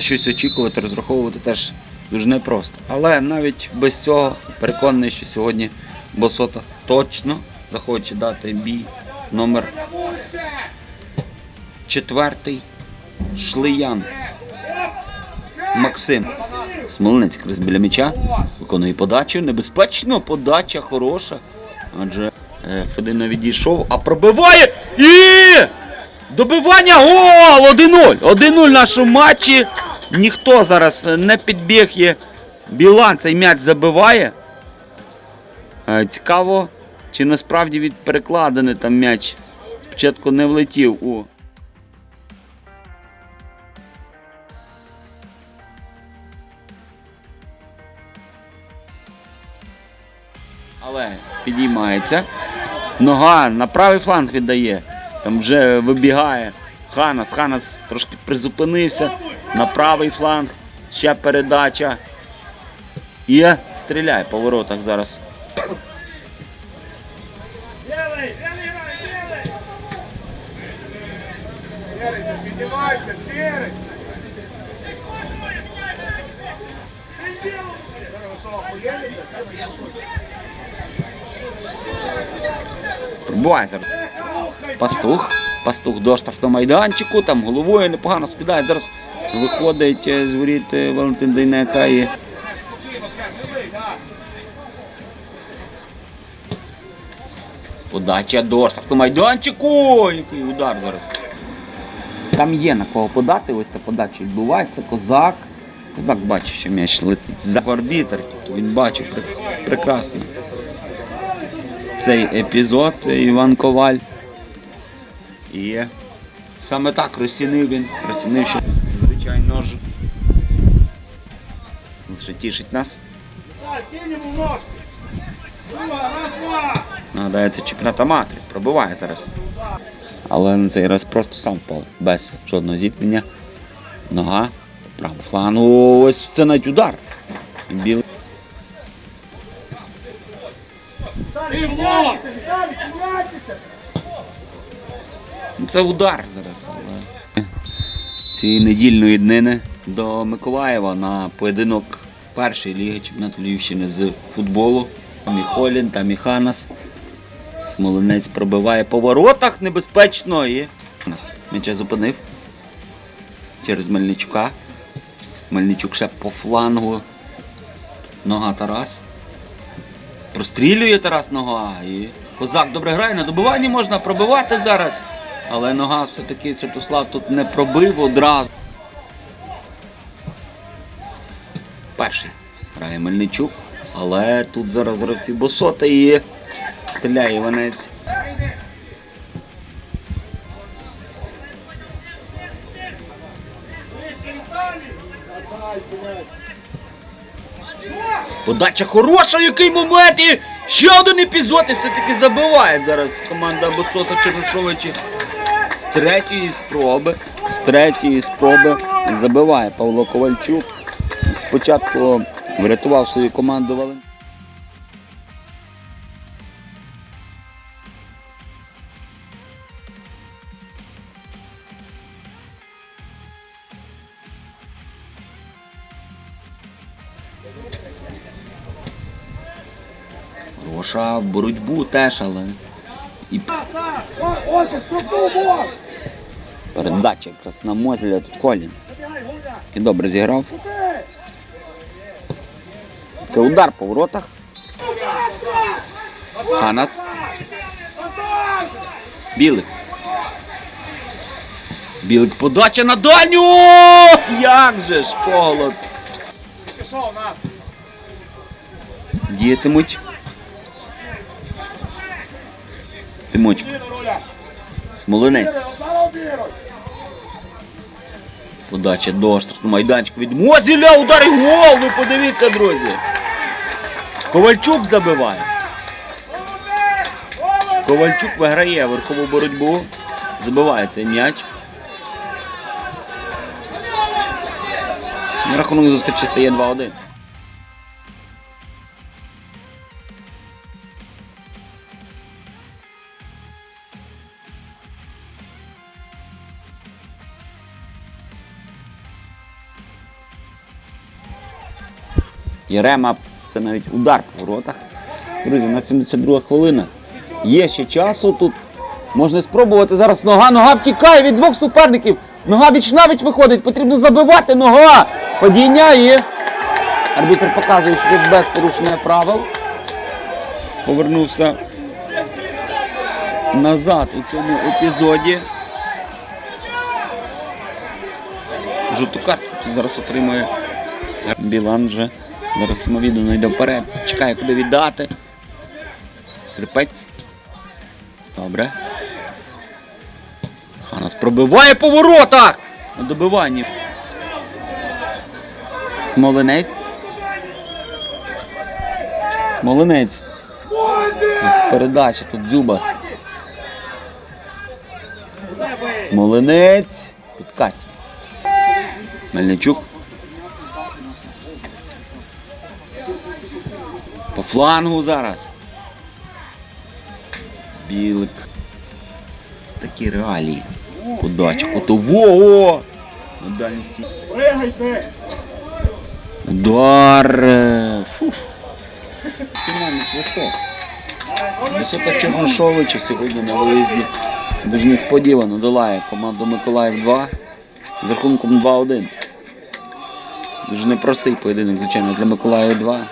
щось очікувати, розраховувати теж дуже непросто. Але навіть без цього переконаний, що сьогодні Босота точно захоче дати бій номер четвертий Шлиян. Максим. Смоленець крис біля м'яча. Виконує подачу. Небезпечно, подача хороша. Адже е, Федина відійшов, а пробиває і. Добивання гол! 1-0! 1-0 в нашому матчі. Ніхто зараз не підбігає. Білан цей м'яч забиває. Е, Цікаво, чи насправді від перекладини там м'яч спочатку не влетів у. Але підіймається. Нога на правий фланг віддає. Там вже вибігає. Ханас. Ханас трошки призупинився На правий фланг. Ще передача. Є. Стріляє по воротах зараз. Белый! Белый, белый! Серый, ты поднимайся, серый! Хорошо, охуели? Пробуває зараз. Пастух. Пастух до штрафного майданчику. Там головою непогано скидає. Зараз виходить е, з воріт е, Валентин Дейнека і. Подача до штрафного майданчику. Який удар зараз. Там є на кого подати. Ось ця подача відбувається. Козак. Козак бачить, що м'яч летить за арбітр. Тобто він бачив пре- прекрасно цей епізод Іван Коваль. І саме так розцінив він, розцінив, що звичайно ж лише тішить нас. Нагадається чемпіонат аматорів, пробиває зараз. Але на цей раз просто сам впав, без жодного зіткнення. Нога, право флангу, ось це навіть удар. Білий. Це удар зараз. Але... Цієї недільної днини до Миколаєва на поєдинок першої ліги чемпіонату Львівщини з футболу. Там і Холін, там і Ханас. Пробиває по воротах небезпечно і нас м'яча зупинив через Мельничука. Мельничук ще по флангу. Нога Тарас. Прострілює Тарас нога. І козак добре грає, на добиванні можна пробивати зараз. Але нога все-таки Святослав тут не пробив одразу. Перший грає Мельничук. Але тут зараз гравці босота і стріляє Іванець. Подача хороша, який момент! І ще один епізод і все-таки забиває зараз команда Босота Чернишовичі. Третьої спроби. З третьої спроби забиває Павло Ковальчук. Спочатку врятував свою команду Валентин. Хороша боротьбу теж, але і передача Мозеля тут Колін. І добре зіграв. Це удар по воротах. Ханас. Білик. Білик подача на дальню! Як же ж поголод! Діятимуть. Тимочок. Смолинець. Подача до штрафного майданчика від Мозіля. Удар гол! Ви подивіться, друзі. Ковальчук забиває. Ковальчук виграє верхову боротьбу. Забиває цей м'яч. На рахунок зустрічі стає 2-1. Єрема, це навіть удар по воротах. Друзі, на 72 хвилина. Є ще часу тут. Можна спробувати зараз нога. Нога втікає від двох суперників. Нога віч навіть виходить. Потрібно забивати нога. Падіння і арбітр показує, що тут без порушення правил. Повернувся назад у цьому епізоді. Жовту картку зараз отримує Білан вже. Зараз самовіддано йде вперед. Чекає, куди віддати. Скрипець. Добре. Ханас пробиває по воротах! На добиванні. Смолинець. Смолинець. З передачі тут Дзюбас. Смолинець. Підкать. Мельничук. Флангу зараз. Білик. Такі реалії. Подача. Котово! На дальній стій. Пригайте! Удар. Фуф. Фінальний свисток. Висота Черношовича сьогодні на виїзді. Дуже несподівано долає команду Миколаїв 2 з рахунком 2-1. Дуже непростий поєдинок, звичайно, для Миколаєва 2.